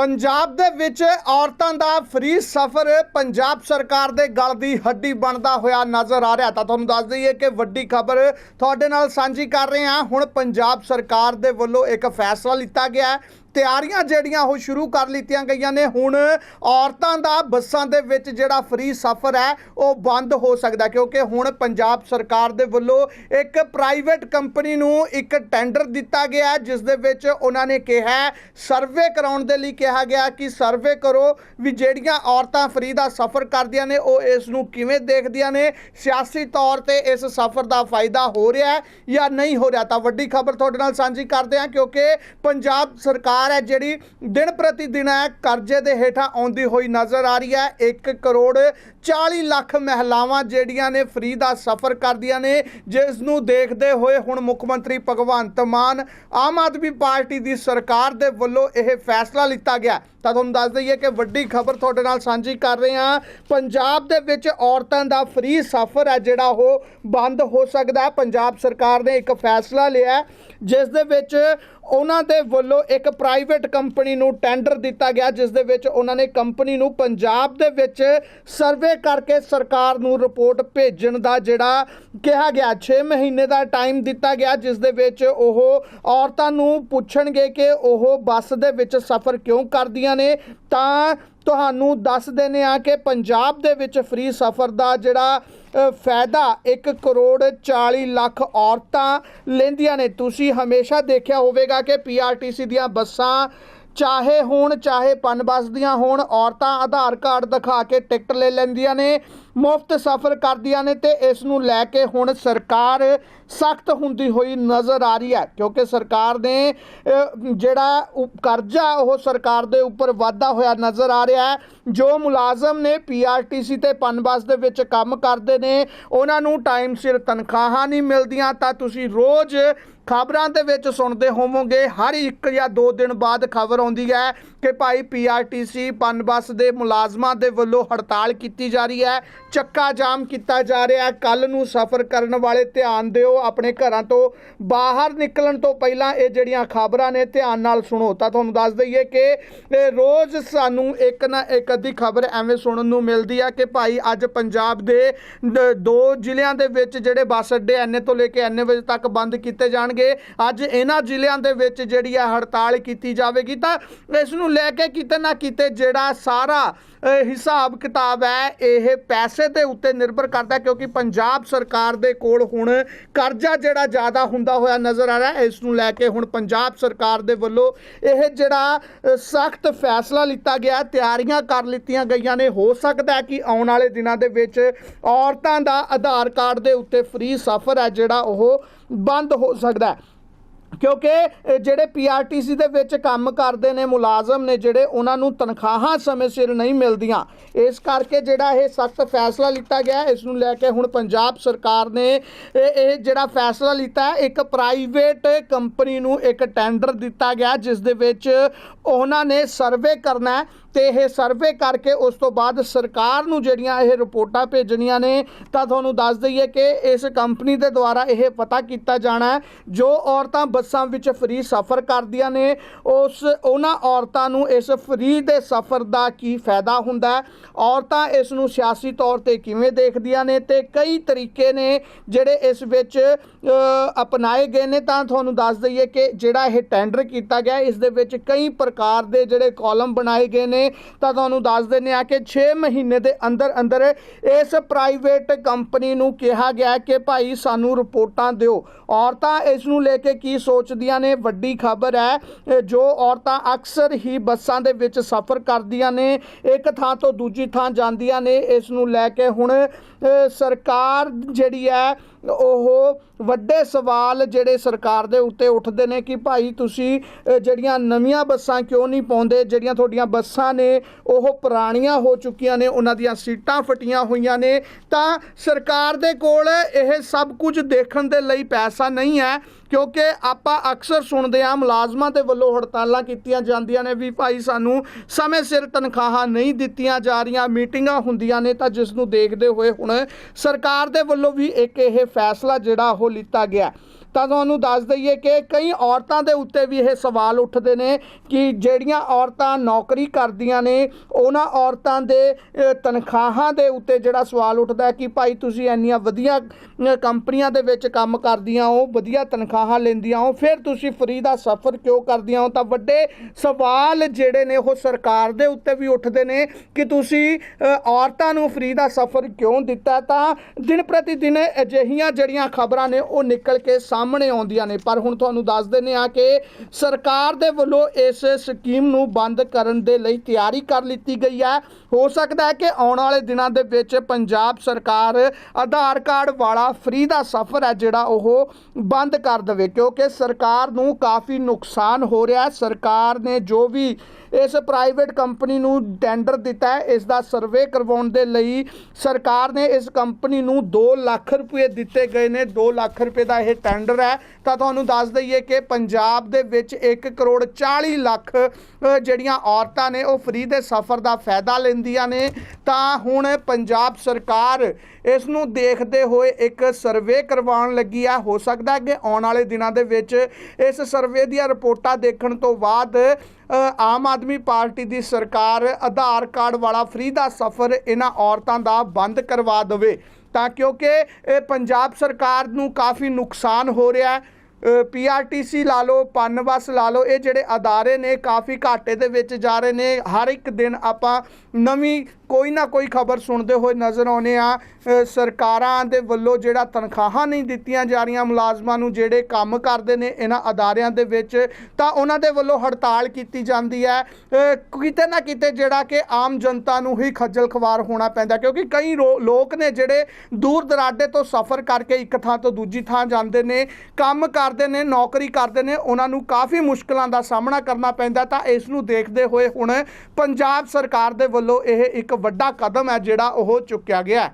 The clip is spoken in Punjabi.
ਪੰਜਾਬ ਦੇ ਵਿੱਚ ਔਰਤਾਂ ਦਾ ਫ੍ਰੀ ਸਫ਼ਰ ਪੰਜਾਬ ਸਰਕਾਰ ਦੇ ਗਲ ਦੀ ਹੱਡੀ ਬਣਦਾ ਹੋਇਆ ਨਜ਼ਰ ਆ ਰਿਹਾ ਤਾਂ ਤੁਹਾਨੂੰ ਦੱਸ ਦਈਏ ਕਿ ਵੱਡੀ ਖਬਰ ਤੁਹਾਡੇ ਨਾਲ ਸਾਂਝੀ ਕਰ ਰਹੇ ਹਾਂ। ਹੁਣ ਪੰਜਾਬ ਸਰਕਾਰ ਦੇ ਵੱਲੋਂ ਇੱਕ ਫੈਸਲਾ ਲਿੱਤਾ ਗਿਆ ਤਿਆਰੀਆਂ ਜਿਹੜੀਆਂ ਉਹ ਸ਼ੁਰੂ ਕਰ ਲਿੱਤੀਆਂ ਗਈਆਂ ਨੇ। ਹੁਣ ਔਰਤਾਂ ਦਾ ਬੱਸਾਂ ਦੇ ਵਿੱਚ ਜਿਹੜਾ ਫ੍ਰੀ ਸਫ਼ਰ ਹੈ, ਉਹ ਬੰਦ ਹੋ ਸਕਦਾ ਕਿਉਂਕਿ ਹੁਣ ਪੰਜਾਬ ਸਰਕਾਰ ਦੇ ਵੱਲੋਂ ਇੱਕ ਪ੍ਰਾਈਵੇਟ ਕੰਪਨੀ ਨੂੰ ਇੱਕ ਟੈਂਡਰ ਦਿੱਤਾ ਗਿਆ ਜਿਸ ਦੇ ਵਿੱਚ ਉਹਨਾਂ ਨੇ ਕਿਹਾ ਸਰਵੇ ਕਰਾਉਣ ਦੇ ਲਈ ਕਿਹਾ ਗਿਆ ਕਿ ਸਰਵੇ ਕਰੋ ਵੀ ਜਿਹੜੀਆਂ ਔਰਤਾਂ ਫ੍ਰੀ ਦਾ ਸਫ਼ਰ ਕਰਦੀਆਂ ਨੇ, ਉਹ ਇਸ ਨੂੰ ਕਿਵੇਂ ਦੇਖਦੀਆਂ ਨੇ। ਸਿਆਸੀ ਤੌਰ ਤੇ ਇਸ ਸਫ਼ਰ ਦਾ ਫਾਇਦਾ ਹੋ ਰਿਹਾ ਹੈ ਜਾਂ ਨਹੀਂ ਹੋ ਰਿਹਾ? ਤਾਂ ਵੱਡੀ ਖਬਰ ਤੁਹਾਡੇ ਨਾਲ ਸਾਂਝੀ ਕਰਦੇ ਹਾਂ, ਕਿਉਂਕਿ ਪੰਜਾਬ ਸਰਕਾਰ ਹੈ ਜਿਹੜੀ ਦਿਨ ਪ੍ਰਤੀ ਦਿਨ ਹੈ ਕਰਜ਼ੇ ਦੇ ਹੇਠਾਂ ਆਉਂਦੀ ਹੋਈ ਨਜ਼ਰ ਆ ਰਹੀ ਹੈ। 1 ਕਰੋੜ 40 ਲੱਖ ਮਹਿਲਾਵਾਂ ਜਿਹੜੀਆਂ ਨੇ ਫ੍ਰੀ ਦਾ ਸਫ਼ਰ ਕਰਦੀਆਂ ਨੇ, ਜਿਸ ਨੂੰ ਦੇਖਦੇ ਹੋਏ ਹੁਣ ਮੁੱਖ ਮੰਤਰੀ ਭਗਵੰਤ ਮਾਨ ਆਮ ਆਦਮੀ ਪਾਰਟੀ ਦੀ ਸਰਕਾਰ ਦੇ ਵੱਲੋਂ ਇਹ ਫੈਸਲਾ ਲਿੱਤਾ ਗਿਆ। ਤਾਂ ਤੁਹਾਨੂੰ ਦੱਸ ਦਈਏ ਕਿ ਵੱਡੀ ਖਬਰ ਤੁਹਾਡੇ ਨਾਲ ਸਾਂਝੀ ਕਰ ਰਹੇ ਹਾਂ। ਪੰਜਾਬ ਦੇ ਵਿੱਚ ਔਰਤਾਂ ਦਾ ਫ੍ਰੀ ਸਫ਼ਰ ਹੈ, ਜਿਹੜਾ ਉਹ ਬੰਦ ਹੋ ਸਕਦਾ ਹੈ। ਪੰਜਾਬ ਸਰਕਾਰ ਨੇ ਇੱਕ ਫੈਸਲਾ ਲਿਆ ਜਿਸ ਦੇ ਵਿੱਚ ਉਹਨਾਂ ਦੇ ਵੱਲੋਂ ਇੱਕ ਪ੍ਰਾਈਵੇਟ ਕੰਪਨੀ ਨੂੰ ਟੈਂਡਰ ਦਿੱਤਾ ਗਿਆ, ਜਿਸ ਦੇ ਵਿੱਚ ਉਹਨਾਂ ਨੇ ਕੰਪਨੀ ਨੂੰ ਪੰਜਾਬ ਦੇ ਵਿੱਚ ਸਰਵੇ ਕਰਕੇ ਸਰਕਾਰ ਨੂੰ ਰਿਪੋਰਟ ਭੇਜਣ ਦਾ ਜਿਹੜਾ ਕਿਹਾ ਗਿਆ 6 ਮਹੀਨੇ ਦਾ ਟਾਈਮ ਦਿੱਤਾ ਗਿਆ, ਜਿਸ ਦੇ ਵਿੱਚ ਉਹ ਔਰਤਾਂ ਨੂੰ ਪੁੱਛਣਗੇ ਕਿ ਉਹ ਬੱਸ ਦੇ ਵਿੱਚ ਸਫ਼ਰ ਕਿਉਂ ਕਰਦੀਆਂ ਨੇ, ਤਾਂ ਤੁਹਾਨੂੰ ਦੱਸ ਦਿੰਦੇ ਆ ਕਿ ਪੰਜਾਬ ਦੇ ਵਿੱਚ ਫ੍ਰੀ ਸਫ਼ਰ ਦਾ ਜਿਹੜਾ ਫਾਇਦਾ 1 ਕਰੋੜ 40 ਲੱਖ ਔਰਤਾਂ ਲੈਂਦੀਆਂ ਨੇ। ਤੁਸੀਂ ਹਮੇਸ਼ਾ ਦੇਖਿਆ ਹੋਵੇਗਾ ਕਿ ਪੀਆਰਟੀਸੀ ਦੀਆਂ ਬੱਸਾਂ ਚਾਹੇ ਹੋਣ, ਚਾਹੇ ਪਨ ਬੱਸ ਦੀਆਂ ਹੋਣ, ਔਰਤਾਂ ਆਧਾਰ ਕਾਰਡ ਦਿਖਾ ਕੇ ਟਿਕਟ ਲੈ ਲੈਂਦੀਆਂ ਨੇ, ਮੁਫਤ ਸਫ਼ਰ ਕਰਦੀਆਂ ਨੇ ਤੇ ਇਸ ਨੂੰ ਲੈ ਕੇ ਹੁਣ ਸਰਕਾਰ ਸਖਤ ਹੁੰਦੀ ਹੋਈ ਨਜ਼ਰ ਆ ਰਹੀ ਹੈ, ਕਿਉਂਕਿ ਸਰਕਾਰ ਨੇ ਜਿਹੜਾ ਉ- ਕਰਜ਼ਾ ਉਹ ਸਰਕਾਰ ਦੇ ਉੱਪਰ ਵਾਧਾ ਹੋਇਆ ਨਜ਼ਰ ਆ ਰਿਹਾ ਹੈ। ਜੋ ਮੁਲਾਜ਼ਮ ਨੇ ਪੀਆਰਟੀਸੀ ਤੇ ਪਨ ਬੱਸ ਦੇ ਵਿੱਚ ਕੰਮ ਕਰਦੇ ਨੇ, ਉਹਨਾਂ ਨੂੰ ਟਾਈਮ ਸਿਰ ਤਨਖਾਹਾਂ ਨਹੀਂ ਮਿਲਦੀਆਂ, ਤਾਂ ਤੁਸੀਂ ਰੋਜ਼ ਖਬਰਾਂ ਦੇ ਵਿੱਚ ਸੁਣਦੇ ਹੋਵੋਗੇ, ਹਰ ਇੱਕ ਜਾਂ ਦੋ ਦਿਨ ਬਾਅਦ ਖਬਰ ਆਉਂਦੀ ਹੈ ਕਿ ਭਾਈ ਪੀਆਰਟੀਸੀ ਪਨ ਬੱਸ ਦੇ ਮੁਲਾਜ਼ਮਾਂ ਦੇ ਵੱਲੋਂ ਹੜਤਾਲ ਕੀਤੀ ਜਾ ਰਹੀ ਹੈ, ਚੱਕਾ ਜਾਮ ਕੀਤਾ ਜਾ ਰਿਹਾ ਹੈ। ਕੱਲ ਨੂੰ ਸਫ਼ਰ ਕਰਨ ਵਾਲੇ ਧਿਆਨ ਦਿਓ, ਆਪਣੇ ਘਰਾਂ ਤੋਂ ਬਾਹਰ ਨਿਕਲਣ ਤੋਂ ਪਹਿਲਾਂ ਇਹ ਜਿਹੜੀਆਂ ਖਬਰਾਂ ਨੇ, ਧਿਆਨ ਨਾਲ ਸੁਣੋ। ਤਾਂ ਤੁਹਾਨੂੰ ਦੱਸ ਦਈਏ ਕਿ ਰੋਜ਼ ਸਾਨੂੰ ਇੱਕ ਨਾ ਇੱਕ ਅੱਧੀ ਖਬਰ ਐਵੇਂ ਸੁਣਨ ਨੂੰ ਮਿਲਦੀ ਹੈ ਕਿ ਭਾਈ ਅੱਜ ਪੰਜਾਬ ਦੇ ਦੋ ਜ਼ਿਲ੍ਹਿਆਂ ਦੇ ਵਿੱਚ ਜਿਹੜੇ ਬੱਸ ਅੱਡੇ ਐਨੇ ਤੋਂ ਲੈ ਕੇ ਐਨੇ ਵਜੇ ਤੱਕ ਬੰਦ ਕੀਤੇ ਜਾਣ ਜਾਣਗੇ। ਅੱਜ ਇਹਨਾਂ ਜ਼ਿਲ੍ਹਿਆਂ ਦੇ ਵਿੱਚ ਜਿਹੜੀ ਹੈ ਹੜਤਾਲ ਕੀਤੀ ਜਾਵੇਗੀ ਤਾਂ ਇਸ ਨੂੰ ਲੈ ਕੇ ਕਿਤੇ ਨਾ ਕਿਤੇ ਜਿਹੜਾ ਸਾਰਾ ਹਿਸਾਬ ਕਿਤਾਬ ਹੈ, ਇਹ ਪੈਸੇ ਦੇ ਉੱਤੇ ਨਿਰਭਰ ਕਰਦਾ ਕਿਉਂਕਿ ਪੰਜਾਬ ਸਰਕਾਰ ਦੇ ਕੋਲ ਹੁਣ ਕਰਜ਼ਾ ਜਿਹੜਾ ਜ਼ਿਆਦਾ ਹੁੰਦਾ ਹੋਇਆ ਨਜ਼ਰ ਆ ਰਿਹਾ ਇਸ ਨੂੰ ਲੈ ਕੇ ਹੁਣ ਪੰਜਾਬ ਸਰਕਾਰ ਦੇ ਵੱਲੋਂ ਇਹ ਜਿਹੜਾ ਸਖਤ ਫੈਸਲਾ ਲਿੱਤਾ ਗਿਆ ਤਿਆਰੀਆਂ ਕਰ ਲਿੱਤੀਆਂ ਗਈਆਂ ਨੇ। ਹੋ ਸਕਦਾ ਹੈ ਕਿ ਆਉਣ ਵਾਲੇ ਦਿਨਾਂ ਦੇ ਵਿੱਚ ਔਰਤਾਂ ਦਾ ਆਧਾਰ ਕਾਰਡ ਦੇ ਉੱਤੇ ਫ੍ਰੀ ਸਫ਼ਰ ਹੈ ਜਿਹੜਾ ਉਹ ਬੰਦ ਹੋ ਸਕਦਾ ਹੈ। ਕਿਉਂਕਿ ਇਹ ਜਿਹੜੇ ਪੀਆਰਟੀਸੀ ਦੇ ਵਿੱਚ ਕੰਮ ਕਰਦੇ ਨੇ, ਮੁਲਾਜ਼ਮ ਨੇ, ਜਿਹੜੇ ਉਹਨਾਂ ਨੂੰ ਤਨਖਾਹਾਂ ਸਮੇਂ ਸਿਰ ਨਹੀਂ ਮਿਲਦੀਆਂ। ਇਸ ਕਰਕੇ ਜਿਹੜਾ ਇਹ ਸਖਤ ਫੈਸਲਾ ਲਿੱਤਾ ਗਿਆ ਇਸ ਨੂੰ ਲੈ ਕੇ ਹੁਣ ਪੰਜਾਬ ਸਰਕਾਰ ਨੇ ਇਹ ਜਿਹੜਾ ਫੈਸਲਾ ਲਿੱਤਾ ਇੱਕ ਪ੍ਰਾਈਵੇਟ ਕੰਪਨੀ ਨੂੰ ਇੱਕ ਟੈਂਡਰ ਦਿੱਤਾ ਗਿਆ, ਜਿਸ ਦੇ ਵਿੱਚ ਉਹਨਾਂ ਨੇ ਸਰਵੇ ਕਰਨਾ ਹੈ। ਤੇ ਇਹ ਸਰਵੇ ਕਰਕੇ ਉਸ ਤੋਂ ਬਾਅਦ ਸਰਕਾਰ ਨੂੰ ਜਿਹੜੀਆਂ ਇਹ ਰਿਪੋਰਟਾਂ ਭੇਜਣੀਆਂ ਨੇ, ਤਾਂ ਤੁਹਾਨੂੰ ਦੱਸ ਦਈਏ ਕਿ ਇਸ ਕੰਪਨੀ ਦੇ ਦੁਆਰਾ ਇਹ ਪਤਾ ਕੀਤਾ ਜਾਣਾ ਜੋ ਔਰਤਾਂ ਬੱਸਾਂ ਵਿੱਚ ਫ੍ਰੀ ਸਫ਼ਰ ਕਰਦੀਆਂ ਨੇ, ਉਸ ਉਹਨਾਂ ਔਰਤਾਂ ਨੂੰ ਇਸ ਫ੍ਰੀ ਦੇ ਸਫ਼ਰ ਦਾ ਕੀ ਫਾਇਦਾ ਹੁੰਦਾ ਔਰਤਾਂ ਇਸ ਨੂੰ ਸਿਆਸੀ ਤੌਰ ਤੇ ਕਿਵੇਂ ਦੇਖਦੀਆਂ ਨੇ ਤੇ ਕਈ ਤਰੀਕੇ ਨੇ ਜਿਹੜੇ ਇਸ ਵਿੱਚ ਅਪਣਾਏ ਗਏ ਨੇ, ਤਾਂ ਤੁਹਾਨੂੰ ਦੱਸ ਦਈਏ ਕਿ ਜਿਹੜਾ ਇਹ ਟੈਂਡਰ ਕੀਤਾ ਗਿਆ, ਇਸ ਦੇ ਵਿੱਚ ਕਈ ਪ੍ਰਕਾਰ ਦੇ ਜਿਹੜੇ ਕਾਲਮ ਬਣਾਏ ਗਏ ਨੇ ਤਾਂ ਤੁਹਾਨੂੰ ਦੱਸ ਦਿੰਦੇ ਆ ਕਿ 6 ਮਹੀਨੇ ਦੇ ਅੰਦਰ ਅੰਦਰ ਇਸ ਪ੍ਰਾਈਵੇਟ ਕੰਪਨੀ ਨੂੰ ਕਿਹਾ ਗਿਆ ਕਿ ਭਾਈ ਸਾਨੂੰ ਰਿਪੋਰਟਾਂ ਦਿਓ। ਔਰਤਾਂ ਇਸ ਨੂੰ ਲੈ ਕੇ ਕੀ ਸੋਚਦੀਆਂ ਨੇ? ਵੱਡੀ ਖਬਰ ਹੈ ਜੋ ਔਰਤਾਂ ਅਕਸਰ ਹੀ ਬੱਸਾਂ ਦੇ ਵਿੱਚ ਸਫ਼ਰ ਕਰਦੀਆਂ ਨੇ, ਇੱਕ ਥਾਂ ਤੋਂ ਦੂਜੀ ਥਾਂ ਜਾਂਦੀਆਂ ਨੇ, ਇਸ ਨੂੰ ਲੈ ਕੇ ਹੁਣ ਸਰਕਾਰ ਜਿਹੜੀ ਹੈ ਉਹ ਵੱਡੇ ਸਵਾਲ ਜਿਹੜੇ ਸਰਕਾਰ ਦੇ ਉੱਤੇ ਉੱਠਦੇ ਨੇ ਕਿ ਭਾਈ ਤੁਸੀਂ ਜਿਹੜੀਆਂ ਨਵੀਆਂ ਬੱਸਾਂ ਕਿਉਂ ਨਹੀਂ ਪਾਉਂਦੇ? ਜਿਹੜੀਆਂ ਤੁਹਾਡੀਆਂ ਬੱਸਾਂ ਨੇ, ਉਹ ਪੁਰਾਣੀਆਂ ਹੋ ਚੁੱਕੀਆਂ ਨੇ, ਉਹਨਾਂ ਦੀਆਂ ਸੀਟਾਂ ਫਟੀਆਂ ਹੋਈਆਂ ਨੇ। ਤਾਂ ਸਰਕਾਰ ਦੇ ਕੋਲ ਇਹ ਸਭ ਕੁਝ ਦੇਖਣ ਦੇ ਲਈ ਪੈਸਾ ਨਹੀਂ ਹੈ। ਕਿਉਂਕਿ ਆਪਾਂ ਅਕਸਰ ਸੁਣਦੇ ਹਾਂ, ਮੁਲਾਜ਼ਮਾਂ ਦੇ ਵੱਲੋਂ ਹੜਤਾਲਾਂ ਕੀਤੀਆਂ ਜਾਂਦੀਆਂ ਨੇ। ਵੀ ਭਾਈ ਸਾਨੂੰ ਸਮੇਂ ਸਿਰ ਤਨਖਾਹਾਂ ਨਹੀਂ ਦਿੱਤੀਆਂ ਜਾ ਰਹੀਆਂ, ਮੀਟਿੰਗਾਂ ਹੁੰਦੀਆਂ ਨੇ ਤਾਂ ਜਿਸ ਨੂੰ ਦੇਖਦੇ ਹੋਏ ਹੁਣ ਸਰਕਾਰ ਦੇ ਵੱਲੋਂ ਵੀ ਇੱਕ ਇਹ ਫੈਸਲਾ ਜਿਹੜਾ ਉਹ ਲਿੱਤਾ ਗਿਆ। ਤਾਂ ਤੁਹਾਨੂੰ ਦੱਸ ਦਈਏ ਕਿ ਕਈ ਔਰਤਾਂ ਦੇ ਉੱਤੇ ਵੀ ਇਹ ਸਵਾਲ ਉੱਠਦੇ ਨੇ ਕਿ ਜਿਹੜੀਆਂ ਔਰਤਾਂ ਨੌਕਰੀ ਕਰਦੀਆਂ ਨੇ, ਉਹਨਾਂ ਔਰਤਾਂ ਦੇ ਤਨਖਾਹਾਂ ਦੇ ਉੱਤੇ ਜਿਹੜਾ ਸਵਾਲ ਉੱਠਦਾ ਹੈ ਕਿ ਭਾਈ ਤੁਸੀਂ ਇੰਨੀਆਂ ਵਧੀਆ ਕੰਪਨੀਆਂ ਦੇ ਵਿੱਚ ਕੰਮ ਕਰਦੀਆਂ ਹੋ, ਵਧੀਆ ਤਨਖਾਹਾਂ ਲੈਂਦੀਆਂ ਹੋ, ਫਿਰ ਤੁਸੀਂ ਫਰੀ ਦਾ ਸਫ਼ਰ ਕਿਉਂ ਕਰਦੀਆਂ ਹੋ? ਤਾਂ ਵੱਡੇ ਸਵਾਲ ਜਿਹੜੇ ਨੇ ਉਹ ਸਰਕਾਰ ਦੇ ਉੱਤੇ ਵੀ ਉੱਠਦੇ ਨੇ ਕਿ ਤੁਸੀਂ ਔਰਤਾਂ ਨੂੰ ਫਰੀ ਦਾ ਸਫ਼ਰ ਕਿਉਂ ਦਿੱਤਾ? ਤਾਂ ਦਿਨ ਪ੍ਰਤੀ ਦਿਨ ਅਜਿਹੀਆਂ ਜਿਹੜੀਆਂ ਖਬਰਾਂ ਨੇ ਉਹ ਨਿਕਲ ਕੇ ਸਾਹਮਣੇ ਆਉਂਦੀਆਂ ਨੇ। ਪਰ ਹੁਣ ਤੁਹਾਨੂੰ ਦੱਸ ਦਿੰਦੇ ਆ ਕਿ ਸਰਕਾਰ ਦੇ ਵੱਲੋਂ ਇਸ ਸਕੀਮ ਨੂੰ ਬੰਦ ਕਰਨ ਦੇ ਲਈ ਤਿਆਰੀ ਕਰ ਲਿੱਤੀ ਗਈ ਹੈ। ਹੋ ਸਕਦਾ ਹੈ ਕਿ ਆਉਣ ਵਾਲੇ ਦਿਨਾਂ ਦੇ ਵਿੱਚ ਪੰਜਾਬ ਸਰਕਾਰ ਆਧਾਰ ਕਾਰਡ ਵਾਲਾ ਫ੍ਰੀ ਦਾ ਸਫ਼ਰ ਹੈ ਜਿਹੜਾ ਉਹ ਬੰਦ ਕਰ ਦੇਵੇ। ਕਿਉਂਕਿ ਸਰਕਾਰ ਨੂੰ ਕਾਫੀ ਨੁਕਸਾਨ ਹੋ ਰਿਹਾ ਹੈ। ਸਰਕਾਰ ਨੇ ਜੋ ਵੀ ਇਸ ਪ੍ਰਾਈਵੇਟ ਕੰਪਨੀ ਨੂੰ ਟੈਂਡਰ ਦਿੱਤਾ ਹੈ। ਇਸ ਦਾ ਸਰਵੇ ਕਰਵਾਉਣ ਦੇ ਲਈ ਸਰਕਾਰ ਨੇ ਇਸ ਕੰਪਨੀ ਨੂੰ 2 ਲੱਖ ਰੁਪਏ ਦਿੱਤੇ ਗਏ ਨੇ। 2 ਲੱਖ ਰੁਪਏ ਦਾ ਇਹ ਟੈਂਡਰ ਹੈ। ਤਾਂ ਤੁਹਾਨੂੰ ਦੱਸ ਦਈਏ ਕਿ ਪੰਜਾਬ ਦੇ ਵਿੱਚ 1 ਕਰੋੜ 40 ਲੱਖ ਜਿਹੜੀਆਂ ਔਰਤਾਂ ਨੇ ਉਹ ਫ੍ਰੀ ਦੇ ਸਫ਼ਰ ਦਾ ਫਾਇਦਾ ਲੈਂਦੀਆਂ ਨੇ। ਤਾਂ ਹੁਣ ਪੰਜਾਬ ਸਰਕਾਰ ਇਸ ਨੂੰ ਦੇਖਦੇ ਹੋਏ ਇੱਕ ਸਰਵੇ ਕਰਵਾਉਣ ਲੱਗੀ ਆ। ਹੋ ਸਕਦਾ ਕਿ ਆਉਣ ਵਾਲੇ ਦਿਨਾਂ ਦੇ ਵਿੱਚ ਇਸ ਸਰਵੇ ਦੀਆਂ ਰਿਪੋਰਟਾਂ ਦੇਖਣ ਤੋਂ ਬਾਅਦ ਅ, ਆਮ ਆਦਮੀ ਪਾਰਟੀ ਦੀ ਸਰਕਾਰ ਆਧਾਰ ਕਾਰਡ ਵਾਲਾ ਫ੍ਰੀ ਦਾ ਸਫ਼ਰ ਇਹਨਾਂ ਔਰਤਾਂ ਦਾ ਬੰਦ ਕਰਵਾ ਦੇਵੇ। ਤਾਂ ਕਿਉਂਕਿ ਇਹ ਪੰਜਾਬ ਸਰਕਾਰ ਨੂੰ ਕਾਫੀ ਨੁਕਸਾਨ ਹੋ ਰਿਹਾ ਹੈ। ਪੀਆਰਟੀਸੀ ਲਾ ਲਓ ਪਨਬਸ ਲਾ ਲਓ, ਇਹ ਜਿਹੜੇ ਅਦਾਰੇ ਨੇ, ਕਾਫੀ ਘਾਟੇ ਦੇ ਵਿੱਚ ਜਾ ਰਹੇ ਨੇ। ਹਰ ਇੱਕ ਦਿਨ ਆਪਾਂ ਨਵੀਂ ਕੋਈ ਨਾ ਕੋਈ ਖਬਰ ਸੁਣਦੇ ਹੋਏ ਨਜ਼ਰ ਆਉਨੇ ਆ ਸਰਕਾਰਾਂ ਦੇ ਵੱਲੋਂ ਜਿਹੜਾ ਤਨਖਾਹਾਂ ਨਹੀਂ ਦਿੱਤੀਆਂ ਜਾ ਰਹੀਆਂ ਮੁਲਾਜ਼ਮਾਂ ਨੂੰ ਜਿਹੜੇ ਕੰਮ ਕਰਦੇ ਨੇ ਇਹਨਾਂ ਅਦਾਰਿਆਂ ਦੇ ਵਿੱਚ, ਤਾਂ ਉਹਨਾਂ ਦੇ ਵੱਲੋਂ ਹੜਤਾਲ ਕੀਤੀ ਜਾਂਦੀ ਹੈ। ਕਿਤੇ ਨਾ ਕਿਤੇ ਜਿਹੜਾ ਕਿ ਆਮ ਜਨਤਾ ਨੂੰ ਹੀ ਖੱਜਲ ਖਵਾਰ ਹੋਣਾ ਪੈਂਦਾ ਕਿਉਂਕਿ ਕਈ ਰੋ- ਲੋਕ ਨੇ ਜਿਹੜੇ ਦੂਰ ਦਰਾਡੇ ਤੋਂ ਸਫ਼ਰ ਕਰਕੇ ਇੱਕ ਥਾਂ ਤੋਂ ਦੂਜੀ ਥਾਂ ਜਾਂਦੇ ਨੇ, ਕੰਮ ਕਰਦੇ ਨੇ, ਨੌਕਰੀ ਕਰਦੇ ਨੇ, ਉਹਨਾਂ ਨੂੰ ਕਾਫੀ ਮੁਸ਼ਕਲਾਂ ਦਾ ਸਾਹਮਣਾ ਕਰਨਾ ਪੈਂਦਾ ਤਾਂ ਇਸ ਨੂੰ ਦੇਖਦੇ ਹੋਏ ਹੁਣ ਪੰਜਾਬ ਸਰਕਾਰ ਦੇ ਵੱਲੋਂ ਇਹ ਇੱਕ ਵੱਡਾ ਕਦਮ ਹੈ ਜਿਹੜਾ ਉਹ ਚੁੱਕਿਆ ਗਿਆ